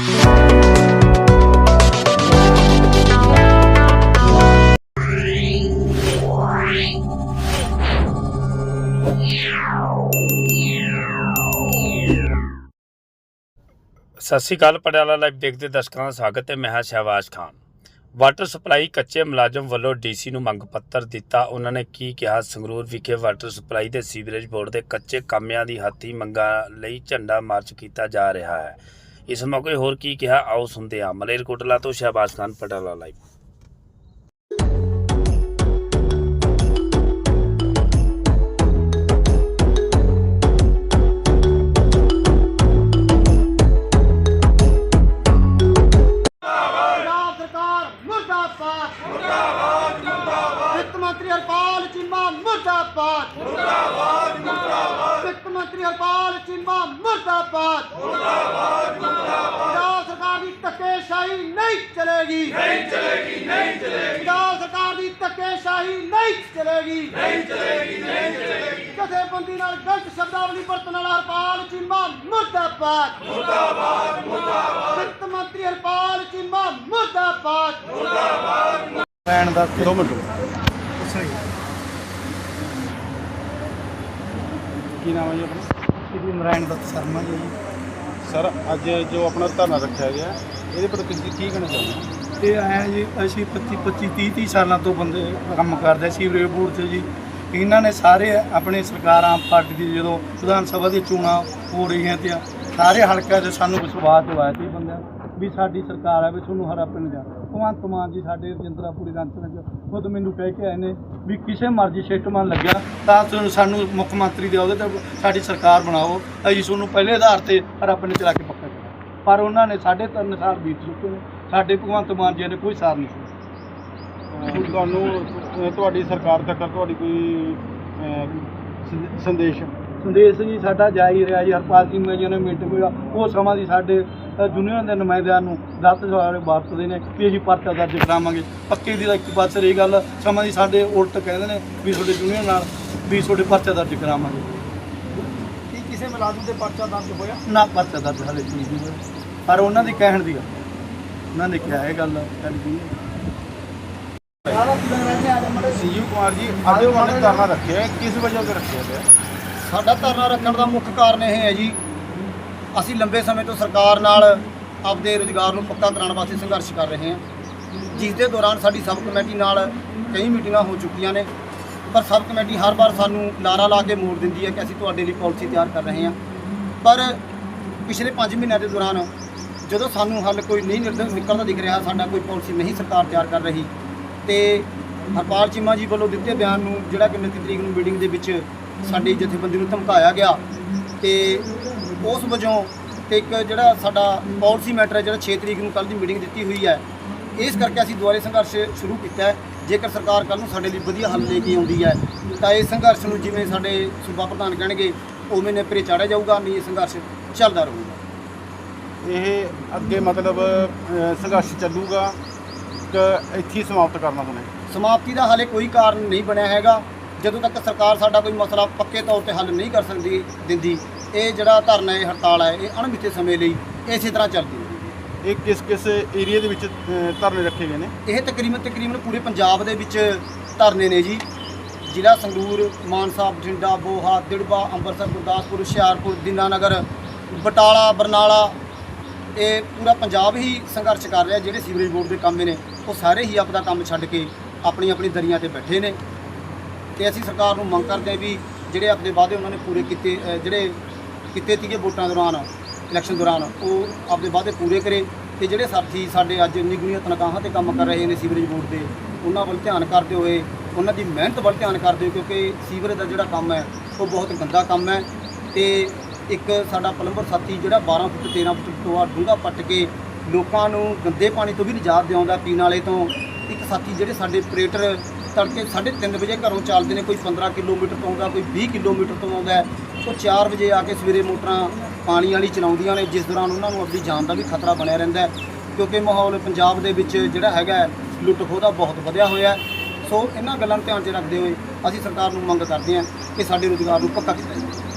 ਸਤਿ ਸ਼੍ਰੀ ਅਕਾਲ, ਪਟਿਆਲਾ ਲਾਈਵ ਦੇਖਦੇ ਦਰਸ਼ਕਾਂ ਦਾ ਸਵਾਗਤ ਹੈ। ਮੈਂ ਹਾਂ ਸ਼ਹਿਬਾਜ਼ ਖਾਨ। ਵਾਟਰ ਸਪਲਾਈ ਕੱਚੇ ਮੁਲਾਜ਼ਮ ਵੱਲੋਂ ਡੀਸੀ ਨੂੰ ਮੰਗ ਪੱਤਰ ਦਿੱਤਾ। ਉਹਨਾਂ ਨੇ ਕੀ ਕਿਹਾ? ਸੰਗਰੂਰ ਵਿਖੇ ਵਾਟਰ ਸਪਲਾਈ ਦੇ ਸੀਵਰੇਜ ਬੋਰਡ ਦੇ ਕੱਚੇ ਕਾਮਿਆਂ ਦੀ ਹੱਥੀ ਮੰਗਾਂ ਲਈ ਝੰਡਾ ਮਾਰਚ ਕੀਤਾ ਜਾ ਰਿਹਾ ਹੈ। ਇਸ ਮੌਕੇ ਹੋਰ ਕੀ ਕਿਹਾ ਆਓ ਸੁਣਦੇ ਹਾਂ। ਮਲੇਰਕੋਟਲਾ ਤੋਂ ਸ਼ਹਿਬਾਜ਼ ਖਾਨ ਪਟਿਆਲਾ ਲਾਈਵ ਪੰਜਾਬ ਸਰਕਾਰ ਮੁਰਦਾਬਾਦ। ਮੁਰਦਾਬਾਦ ਮੁਰਦਾਬਾਦ। ਵਿੱਤ ਮੰਤਰੀ ਹਰਪਾਲ ਚੀਮਾ ਮੁਰਦਾਬਾਦ। ਮੁਰਦਾਬਾਦ ਮੁਰਦਾਬਾਦ। ਵਿੱਤ ਮੰਤਰੀ ਹਰਪਾਲ ਚੀਮਾ ਮੁਰਦਾਬਾਦ। ਮੁਰਦਾਬਾਦ ਮੁਰਦਾਬਾਦ। ਪੰਜਾਬ ਸਰਕਾਰ ਦੀ ਧੱਕੇਸ਼ਾਹੀ ਨਹੀਂ ਚਲੇਗੀ। ਨਹੀਂ ਚਲੇਗੀ ਨਹੀਂ ਚਲੇਗੀ। ਪੰਜਾਬ ਸਰਕਾਰ ਦੀ ਧੱਕੇਸ਼ਾਹੀ ਨਹੀਂ ਚਲੇਗੀ। ਨਹੀਂ ਚਲੇਗੀ ਨਹੀਂ ਚਲੇਗੀ। ਜਥੇਬੰਦੀ ਨਾਲ ਗਲਤ ਸ਼ਬਦਾਵਲੀ ਵਰਤਣ ਵਾਲਾ ਹਰਪਾਲ ਚੀਮਾ ਮੁਰਦਾਬਾਦ। ਵਿੱਤ ਮੰਤਰੀ ਹਰਪਾਲ ਚੀਮਾ ਮੁਰਦਾਬਾਦ। ਲੈਣ ਦਾ ਦੋ ਮਿੰਟ ਕੀ ਨਾਮ ਹੈ ਜੀ ਆਪਣਾ? ਸ਼੍ਰੀ ਨਰਾਇਣ ਦੱਤ ਸ਼ਰਮਾ ਜੀ। ਸਰ ਅੱਜ ਜੋ ਆਪਣਾ ਧਰਨਾ ਰੱਖਿਆ ਗਿਆ ਇਹਦੇ ਪਰ ਤੁਸੀਂ ਕੀ ਕਹਿਣਾ ਚਾਹੁੰਦੇ ਹੋ? ਇਹ ਆਇਆ ਜੀ ਅਸੀਂ 25 25 30 30 ਸਾਲਾਂ ਤੋਂ ਬੰਦੇ ਕੰਮ ਕਰਦੇ ਸੀਵਰੇਜ ਬੋਰਡ 'ਚ ਜੀ। ਇਹਨਾਂ ਨੇ ਸਾਰੇ ਆਪਣੇ ਸਰਕਾਰਾਂ ਪਾਰਟੀ ਦੀ ਜਦੋਂ ਵਿਧਾਨ ਸਭਾ ਦੀ ਚੋਣਾਂ ਹੋ ਰਹੀਆਂ ਤੇ ਸਾਰੇ ਹਲਕਿਆਂ 'ਚ ਸਾਨੂੰ ਵਿਸ਼ਵਾਸ ਦਿਵਾਇਆ ਸੀ। ਵੀ ਸਾਡੀ ਸਰਕਾਰ ਆ ਵੀ ਤੁਹਾਨੂੰ ਹਰਾ ਪਿੰਡ ਜਾ ਭਗਵੰਤ ਮਾਨ ਜੀ ਸਾਡੇ ਰਜਿੰਦਰਾਪੁਰੀ ਰੰਚਨ ਚ ਖੁਦ ਮੈਨੂੰ ਕਹਿ ਕੇ ਆਏ ਨੇ ਵੀ ਕਿਸੇ ਮਰਜ਼ੀ ਸਿਸਟਮਾਂ ਲੱਗਿਆ ਤਾਂ ਤੁਹਾਨੂੰ- ਸਾਨੂੰ ਮੁੱਖ ਮੰਤਰੀ ਦੇ ਉਹਦੇ ਤੇ ਸਾਡੀ ਸਰਕਾਰ ਬਣਾਓ। ਅਸੀਂ ਤੁਹਾਨੂੰ ਪਹਿਲੇ ਆਧਾਰ ਤੇ ਹਰਾ ਪਿੰਡ ਚਲਾ ਕੇ ਪੱਕਾ ਕਰਾਂਗੇ ਪਰ ਉਹਨਾਂ ਨੇ ਸਾਢੇ ਤਿੰਨ ਸਾਲ ਬੀਤ ਚੁੱਕੇ ਨੇ। ਸਾਡੇ ਭਗਵੰਤ ਮਾਨ ਜੀ ਨੇ ਕੋਈ ਸਾਰ ਨਹੀਂ ਸੁਣਿਆ। ਹੁਣ ਤੁਹਾਨੂੰ ਤੁਹਾਡੀ ਸਰਕਾਰ ਤੱਕ ਤੁਹਾਡੀ ਕੋਈ ਸੰਦੇਸ਼ ਸੰਦੇਸ਼ ਜੀ ਸਾਡਾ ਜਾਰੀ ਰਿਹਾ ਜੀ ਹਰਪਾਲ ਸਿੰਘ ਜੀ ਨੇ ਮੀਟਿੰਗ ਹੋਇਆ ਉਹ ਸਮਾਂ ਦੀ ਸਾਡੇ ਯੂਨੀਅਨ ਦੇ ਨੁਮਾਇੰਦਿਆਂ ਨੂੰ ਗਲਤ ਸਾਰੇ ਵਰਤਦੇ ਨੇ ਵੀ ਅਸੀਂ ਪਰਚਾ ਦਰਜ ਕਰਾਵਾਂਗੇ। ਪੱਕੇ ਦੀ ਤਾਂ ਇੱਕ ਪਾਸੇ ਰਹੀ ਗੱਲ ਸਮਾਂ ਦੀ ਸਾਡੇ ਉਲਟ ਕਹਿੰਦੇ ਨੇ ਵੀ ਤੁਹਾਡੇ ਯੂਨੀਅਨ ਨਾਲ ਵੀ ਤੁਹਾਡੇ ਪਰਚਾ ਦਰਜ ਕਰਾਵਾਂਗੇ। ਕੀ ਕਿਸੇ ਮੁਲਾਜ਼ਮ ਤੇ ਪਰਚਾ ਦਰਜ ਹੋਇਆ? ਨਾ ਪਰਚਾ ਦਰਜ ਹਾਲੇ ਨਹੀਂ ਹੋਇਆ। ਪਰ ਉਹਨਾਂ ਦੀ ਕਹਿਣ ਦੀ ਗੱਲ ਉਹਨਾਂ ਨੇ ਕਿਹਾ ਇਹ ਗੱਲ ਕਰੀ ਸੀਯੂ ਕੁਮਾਰ ਜੀ ਅੱਜ ਉਹਨਾਂ ਨੇ ਧਰਨਾ ਰੱਖਿਆ ਹੈ, ਕਿਸ ਵਜ੍ਹਾ ਤੇ ਰੱਖਿਆ ਗਿਆ? ਸਾਡਾ ਧਰਨਾ ਰੱਖਣ ਦਾ ਮੁੱਖ ਕਾਰਨ ਇਹ ਹੈ ਜੀ, ਅਸੀਂ ਲੰਬੇ ਸਮੇਂ ਤੋਂ ਸਰਕਾਰ ਨਾਲ ਆਪਦੇ ਰੁਜ਼ਗਾਰ ਨੂੰ ਪੱਕਾ ਕਰਾਉਣ ਵਾਸਤੇ ਸੰਘਰਸ਼ ਕਰ ਰਹੇ ਹਾਂ। ਜਿਸ ਦੇ ਦੌਰਾਨ ਸਾਡੀ ਸਬ ਕਮੇਟੀ ਨਾਲ ਕਈ ਮੀਟਿੰਗਾਂ ਹੋ ਚੁੱਕੀਆਂ ਨੇ, ਪਰ ਸਬ ਕਮੇਟੀ ਹਰ ਵਾਰ ਸਾਨੂੰ ਲਾਰਾ ਲਾ ਕੇ ਮੋੜ ਦਿੰਦੀ ਹੈ ਕਿ ਅਸੀਂ ਤੁਹਾਡੇ ਲਈ ਪਾਲਿਸੀ ਤਿਆਰ ਕਰ ਰਹੇ ਹਾਂ। ਪਰ ਪਿਛਲੇ 5 ਮਹੀਨਿਆਂ ਦੇ ਦੌਰਾਨ ਜਦੋਂ ਸਾਨੂੰ ਹੱਲ ਕੋਈ ਨਹੀਂ ਨਿਕਲਦਾ ਦਿਖ ਰਿਹਾ, ਸਾਡਾ ਕੋਈ ਪਾਲਿਸੀ ਨਹੀਂ ਸਰਕਾਰ ਤਿਆਰ ਕਰ ਰਹੀ। ਤੇ ਹਰਪਾਲ ਚੀਮਾ ਜੀ ਵੱਲੋਂ ਦਿੱਤੇ ਬਿਆਨ ਨੂੰ, ਜਿਹੜਾ ਕਿ 29 ਤਰੀਕ ਨੂੰ ਮੀਟਿੰਗ ਦੇ ਵਿੱਚ ਸਾਡੀ ਜਥੇਬੰਦੀ ਨੂੰ ਧਮਕਾਇਆ ਗਿਆ ਤੇ ਉਸ ਵਜੋਂ ਤੇ ਇੱਕ ਜਿਹੜਾ ਸਾਡਾ ਪਾਲਿਸੀ ਮੈਟਰ ਹੈ ਜਿਹੜਾ 6 ਤਰੀਕ ਨੂੰ ਕੱਲ ਦੀ ਮੀਟਿੰਗ ਦਿੱਤੀ ਹੋਈ ਹੈ ਇਸ ਕਰਕੇ ਅਸੀਂ ਦੁਆਰੇ ਸੰਘਰਸ਼ ਸ਼ੁਰੂ ਕੀਤਾ ਹੈ। ਜੇਕਰ ਸਰਕਾਰ ਕੱਲ ਨੂੰ ਸਾਡੇ ਲਈ ਵਧੀਆ ਹੱਲ ਲੈ ਕੇ ਆਉਂਦੀ ਹੈ ਤਾਂ ਇਹ ਸੰਘਰਸ਼ ਨੂੰ ਜਿਵੇਂ ਸਾਡੇ ਸੂਬਾ ਪ੍ਰਧਾਨ ਕਹਿਣਗੇ ਉਵੇਂ ਨੇ ਪਰੇ ਚਾੜਿਆ ਜਾਊਗਾ ਨਹੀਂ ਇਹ ਸੰਘਰਸ਼ ਚੱਲਦਾ ਰਹੂਗਾ। ਇਹ ਅੱਗੇ ਮਤਲਬ ਸੰਘਰਸ਼ ਚੱਲੂਗਾ ਕਿ ਇੱਥੇ ਸਮਾਪਤ ਕਰਨਾ ਤੁਹਾਨੂੰ ਸਮਾਪਤੀ ਦਾ ਹਾਲੇ ਕੋਈ ਕਾਰਨ ਨਹੀਂ ਬਣਿਆ ਹੈਗਾ। ਜਦੋਂ ਤੱਕ ਸਰਕਾਰ ਸਾਡਾ ਕੋਈ ਮਸਲਾ ਪੱਕੇ ਤੌਰ ਤੇ ਹੱਲ ਨਹੀਂ ਕਰ ਸਕਦੀ ਦਿੰਦੀ ਇਹ ਜਿਹੜਾ ਧਰਨਾ ਹੈ ਹੜਤਾਲ ਹੈ ਇਹ ਅਣਮਿੱਥੇ ਸਮੇਂ ਲਈ ਇਸੇ ਤਰ੍ਹਾਂ ਚੱਲਦੀ ਰਹੇਗੀ ਇਹ ਕਿਸ ਕਿਸ ਏਰੀਆ ਦੇ ਵਿੱਚ ਧਰਨੇ ਰੱਖੇ ਗਏ ਨੇ? ਇਹ ਤਕਰੀਬਨ ਤਕਰੀਬਨ ਪੂਰੇ ਪੰਜਾਬ ਦੇ ਵਿੱਚ ਧਰਨੇ ਨੇ ਜੀ। ਜ਼ਿਲ੍ਹਾ ਸੰਗਰੂਰ ਮਾਨਸਾ ਬਠਿੰਡਾ ਬੋਹਾ ਦਿੜਬਾ ਅੰਮ੍ਰਿਤਸਰ ਗੁਰਦਾਸਪੁਰ ਹੁਸ਼ਿਆਰਪੁਰ ਦੀਨਾਨਗਰ ਬਟਾਲਾ ਬਰਨਾਲਾ ਇਹ ਪੂਰਾ ਪੰਜਾਬ ਹੀ ਸੰਘਰਸ਼ ਕਰ ਰਿਹਾ ਜਿਹੜੇ ਸੀਵਰੇਜ ਬੋਰਡ ਦੇ ਕੰਮ ਨੇ ਉਹ ਸਾਰੇ ਹੀ ਆਪਦਾ ਕੰਮ ਛੱਡ ਕੇ ਆਪਣੀ ਆਪਣੀ ਦਰੀਆਂ ਤੇ ਬੈਠੇ ਨੇ। ਤੇ ਅਸੀਂ ਸਰਕਾਰ ਨੂੰ ਮੰਗ ਕਰਦੇ ਹਾਂ ਵੀ ਜਿਹੜੇ ਆਪਣੇ ਵਾਅਦੇ ਉਹਨਾਂ ਨੇ ਪੂਰੇ ਕੀਤੇ ਅ, ਜਿਹੜੇ ਕੀਤੇ ਸੀਗੇ ਵੋਟਾਂ ਦੌਰਾਨ ਇਲੈਕਸ਼ਨ ਦੌਰਾਨ ਉਹ ਆਪਦੇ ਵਾਅਦੇ ਪੂਰੇ ਕਰੇ ਤੇ ਜਿਹੜੇ ਸਾਥੀ ਸਾਡੇ ਅੱਜ ਨਿਗੁਣੀਆਂ ਤਨਖਾਹਾਂ ਤੇ ਕੰਮ ਕਰ ਰਹੇ ਨੇ ਸੀਵਰੇਜ ਬੋਰਡ ਦੇ ਉਹਨਾਂ ਵੱਲ ਧਿਆਨ ਕਰਦੇ ਹੋਏ ਉਹਨਾਂ ਦੀ ਮਿਹਨਤ ਵੱਲ ਧਿਆਨ ਕਰਦੇ ਹੋਏ ਕਿਉਂਕਿ ਸੀਵਰੇਜ ਦਾ ਜਿਹੜਾ ਕੰਮ ਹੈ ਉਹ ਬਹੁਤ ਗੰਦਾ ਕੰਮ ਹੈ ਤੇ ਇੱਕ ਸਾਡਾ ਪਲੰਬਰ ਸਾਥੀ ਜਿਹੜਾ 12 ਫੁੱਟ 13 ਫੁੱਟ ਟੋਆ ਡੂੰਘਾ ਪੱਟ ਕੇ ਲੋਕਾਂ ਨੂੰ ਗੰਦੇ ਪਾਣੀ ਤੋਂ ਵੀ ਨਿਜਾਤ ਦਿਵਾਉਂਦਾ ਪੀਣ ਵਾਲੇ ਤੋਂ ਇੱਕ ਸਾਥੀ ਜਿਹੜੇ ਸਾਡੇ ਆਪਰੇਟਰ ਤੜਕੇ 3:30 ਵਜੇ ਘਰੋਂ ਚੱਲਦੇ ਨੇ, ਕੋਈ 15 ਕਿਲੋਮੀਟਰ ਤੋਂ ਆਉਂਦਾ, ਕੋਈ 20 ਕਿਲੋਮੀਟਰ ਤੋਂ ਆਉਂਦਾ ਹੈ। ਉਹ 4 ਵਜੇ ਆ ਕੇ ਸਵੇਰੇ ਮੋਟਰਾਂ ਪਾਣੀ ਵਾਲੀ ਚਲਾਉਂਦੀਆਂ ਨੇ, ਜਿਸ ਦੌਰਾਨ ਉਹਨਾਂ ਨੂੰ ਆਪਣੀ ਜਾਨ ਦਾ ਵੀ ਖਤਰਾ ਬਣਿਆ ਰਹਿੰਦਾ ਕਿਉਂਕਿ ਮਾਹੌਲ ਪੰਜਾਬ ਦੇ ਵਿੱਚ ਜਿਹੜਾ ਹੈਗਾ ਲੁੱਟ ਖੋਹ ਦਾ ਬਹੁਤ ਵਧਿਆ ਹੋਇਆ ਸੋ ਇਹਨਾਂ ਗੱਲਾਂ ਨੂੰ ਧਿਆਨ 'ਚ ਰੱਖਦੇ ਹੋਏ ਅਸੀਂ ਸਰਕਾਰ ਨੂੰ ਮੰਗ ਕਰਦੇ ਹਾਂ ਕਿ ਸਾਡੇ ਰੁਜ਼ਗਾਰ ਨੂੰ ਪੱਕਾ ਕੀਤਾ ਜਾਵੇ।